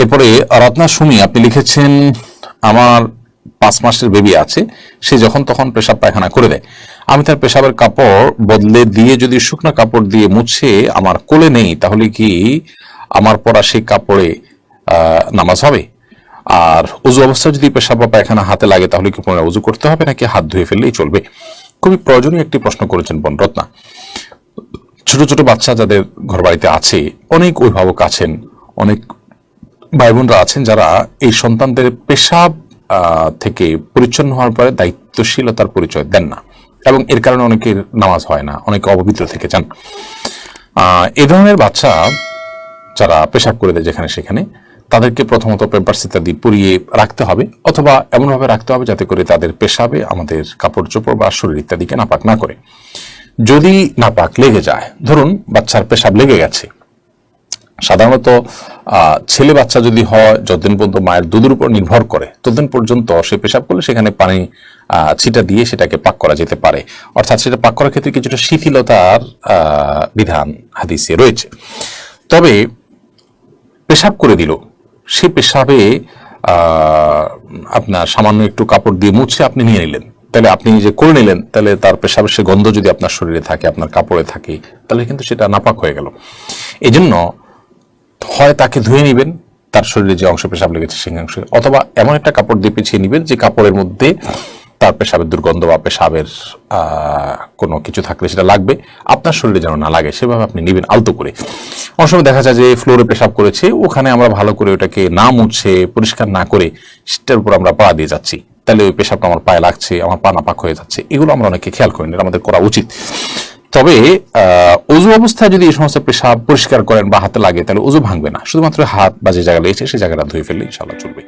এরপরে রত্না সুমি, আপনি লিখেছেন, আমার পাঁচ মাসের বেবি আছে। সে যখন তখন পেশাব পায়খানা করে দেয়। আমি তার পেশাবের কাপড় বদলে দিয়ে যদি শুকনো কাপড় দিয়ে মুছে আমার কোলে নেই, তাহলে কি আমার পরা সেই কাপড়ে নামাজ হবে? আর উজু অবস্থায় যদি পেশাব বা পায়খানা হাতে লাগে, তাহলে কি পুনরায় উজু করতে হবে, নাকি হাত ধুয়ে ফেললেই চলবে? খুবই প্রয়োজনীয় একটি প্রশ্ন করেছেন বন রত্না। ছোট ছোট বাচ্চা যাদের ঘর বাড়িতে আছে, অনেক অভিভাবক আছেন, অনেক ভাই বোনরা আছেন যারা এই সন্তানদের পেশাব থেকে পরিচ্ছন্ন হওয়ার পরে দায়িত্বশীলতার পরিচয় দেন না এবং এর কারণে অনেকের নামাজ হয় না, অনেকে অপবিত্র থেকে যান। এ ধরনের বাচ্চা যারা পেশাব করে দেয় যেখানে সেখানে, তাদেরকে প্রথমত পেম্পার্স ইত্যাদি পুড়িয়ে রাখতে হবে অথবা এমনভাবে রাখতে হবে যাতে করে তাদের পেশাবে আমাদের কাপড় চোপড় বা শরীর ইত্যাদিকে নাপাক না করে। যদি নাপাক লেগে যায়, ধরুন বাচ্চার পেশাব লেগে গেছে সাধারণত ছেলে বাচ্চা যদি হয়, যতদিন পর্যন্ত মায়ের দুধের উপর নির্ভর করে, ততদিন পর্যন্ত সে পেশাব করলে সেখানে পানি ছিটা দিয়ে সেটাকে পাক করা যেতে পারে। অর্থাৎ সেটা পাক করার ক্ষেত্রে কিছুটা শিথিলতার বিধান হাদিসে রয়েছে। তবে, পেশাব করে দিল। সে পেশাবে আপনার সামান্য একটু কাপড় দিয়ে মুছে আপনি নিয়ে নিলেন। তাহলে আপনি যে করে নিলেন, তাহলে তার পেশাবের সে গন্ধ যদি আপনার শরীরে থাকে, আপনার কাপড়ে থাকে, তাহলে কিন্তু সেটা নাপাক হয়ে গেল। এই জন্য হয় তাকে ধুয়ে নেবেন, তার শরীরে যে অংশ পেশাব লেগেছে সেই অংশে, অথবা এমন একটা কাপড় দিয়ে পিছিয়ে নেবেন যে কাপড়ের মধ্যে তার পেশাবের দুর্গন্ধ বা পেশাবের কোনো কিছু থাকলে সেটা লাগবে, আপনার শরীরে যেন না লাগে, সেভাবে আপনি নেবেন আলতো করে। অনেক দেখা যায় যে ফ্লোরে পেশাব করেছে, ওখানে আমরা ভালো করে ওটাকে না মুছে, পরিষ্কার না করে সেটার উপর আমরা পা দিয়ে যাচ্ছি। তাহলে ওই পেশাবটা আমার পায়ে লাগছে, আমার পা নাপাক হয়ে যাচ্ছে, এগুলো আমরা অনেকে খেয়াল করি না আমাদের করা উচিত। তবে অজু অবস্থায় যদি এই সমস্ত পেশাব পরিষ্কার করেন বা হাতে লাগে, তাহলে অজু ভাঙবে না। শুধুমাত্র হাত বা যে জায়গা লেগেছে সেই জায়গাটা ধুয়ে ফেললে ইনশাল্লাহ চলবে।